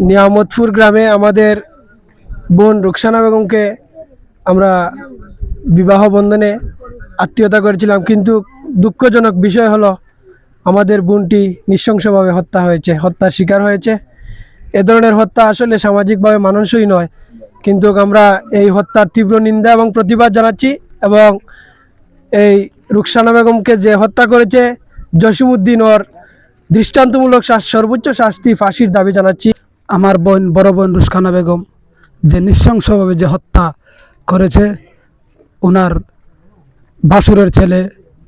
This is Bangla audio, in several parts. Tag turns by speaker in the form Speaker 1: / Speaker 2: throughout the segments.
Speaker 1: নিয়ামতপুর গ্রামে আমাদের বোন রুকসানা বেগমকে আমরা বিবাহ বন্ধনে আত্মীয়তা করেছিলাম কিন্তু দুঃখজনক বিষয় হলো আমাদের বোনটি নৃশংসভাবে হত্যা হয়েছে হত্যার শিকার হয়েছে। এ ধরনের হত্যা আসলে সামাজিকভাবে মানুষই নয় কিন্তু আমরা এই হত্যার তীব্র নিন্দা এবং প্রতিবাদ জানাচ্ছি এবং এই রুকসানা বেগমকে যে হত্যা করেছে জসিমউদ্দিন ওর দৃষ্টান্তমূলক সর্বোচ্চ শাস্তি ফাঁসির দাবি জানাচ্ছি।
Speaker 2: আমার বোন বড় বোন রুসখানা বেগম যে নৃশংসভাবে যে হত্যা করেছে ওনার বাসুরের ছেলে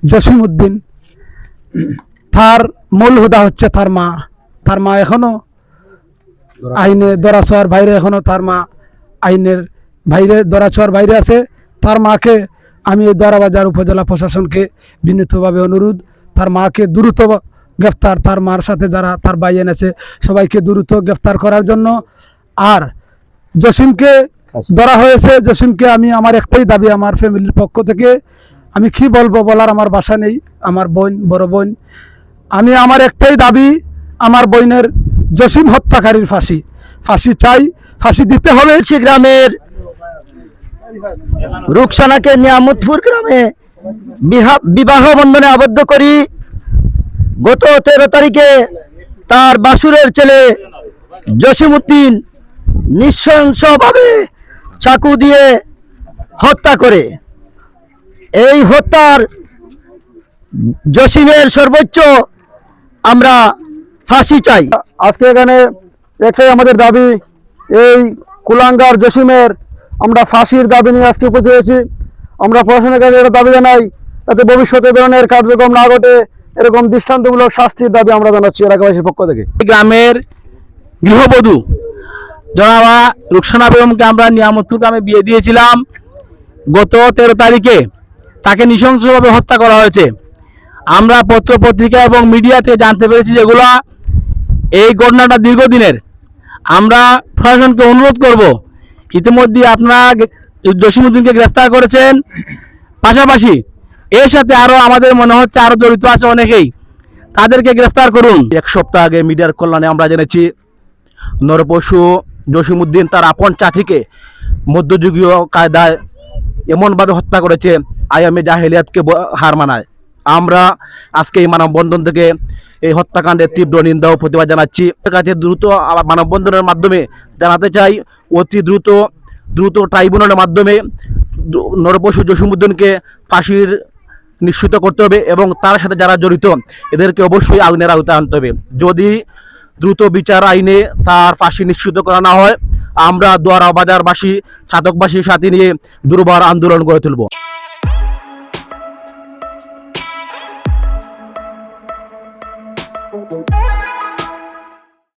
Speaker 2: জসিম উদ্দিন তার মূল হুদা হচ্ছে তার মা। তার মা এখনও আইনে দরাছোয়ার বাইরে, এখনও তার মা আইনের বাইরে, দরাছোয়ার বাইরে আছে। তার মাকে আমি দরাবাজার উপজেলা প্রশাসনকে বিনীতভাবে অনুরোধ। তার মাকে দ্রুত গ্রেফতার তার মার সাথে যারা তার ভাই এনেছে সবাইকে দ্রুত গ্রেফতার করার জন্য। আর জসিমকে ধরা হয়েছে জসিমকে আমি আমার একটাই দাবি আমার ফ্যামিলির পক্ষ থেকে। আমি কি বলব বলার আমার বাসা নেই আমার বোন বড় বোন। আমি আমার একটাই দাবি আমার বোনের জসিম হত্যাকারীর ফাঁসি। ফাঁসি চাই ফাঁসি দিতে হবে
Speaker 3: সে গ্রামের। রুকসানাকে নিয়ামতপুর গ্রামে বিহা- বিবাহ বন্ধনে আবদ্ধ করি। গত তেরো তারিখে তার বাসুরের ছেলে জসিমউদ্দিন নৃশংসভাবে চাকু দিয়ে হত্যা করে। এই হত্যার জসিমের সর্বোচ্চ আমরা ফাঁসি চাই।
Speaker 2: আজকে এখানে একটাই আমাদের দাবি, এই কুলাঙ্গার জসিমের আমরা ফাঁসির দাবি নিয়ে আজকে উপস্থিত হয়েছি। আমরা প্রশাসনের কাছে এটা দাবি জানাই, যাতে ভবিষ্যতে ধরনের কার্যক্রম না ঘটে। এরকম দৃষ্টান্তমূলক শাস্তির দাবি আমরা জানাচ্ছি এলাকাবাসীর পক্ষ থেকে।
Speaker 4: গ্রামের গৃহবধূ জনাবা রুকসানা বেগমকে আমরা নিয়ামতপুর গ্রামে বিয়ে দিয়েছিলাম। গত তেরো তারিখে তাকে নৃশংসভাবে হত্যা করা হয়েছে। আমরা পত্র পত্রিকা এবং মিডিয়াতে জানতে পেরেছি যেগুলো এই ঘটনাটা দীর্ঘদিনের। আমরা প্রশাসনকে অনুরোধ করব ইতিমধ্যে আপনারা জসিমুদ্দিনকে গ্রেফতার করেছেন। পাশাপাশি এর সাথে আরও আমাদের মনে হচ্ছে আরও জড়িত আছে অনেকেই। তাদেরকে গ্রেফতার করুন।
Speaker 3: এক সপ্তাহ আগে মিডিয়ার কল্যাণে আমরা জেনেছি নরপশু জসিমুদ্দিন তার আপন চাচিকে মধ্যযুগীয় কায়দায় এমনভাবে হত্যা করেছে আয়ামে জাহেলিয়াতকে হার মানায়। আমরা আজকে এই মানববন্ধন থেকে এই হত্যাকাণ্ডের তীব্র নিন্দা ও প্রতিবাদ জানাচ্ছি। কাছে দ্রুত মানববন্ধনের মাধ্যমে জানাতে চাই, অতি দ্রুত দ্রুত ট্রাইব্যুনালের মাধ্যমে নরপশু জসিমুদ্দিনকে ফাঁসির নিশ্চিত করতে হবে এবং তার সাথে যারা জড়িত, এদেরকে অবশ্যই আইনের আওতায় আনতে হবে। যদি দ্রুত বিচার আইনে তার ফাঁসি নিশ্চিত করা না হয়, আমরা দোয়ারা বাজারবাসী, ছাতকবাসীর সাথে নিয়ে দুর্বার আন্দোলন গড়ে তুলব।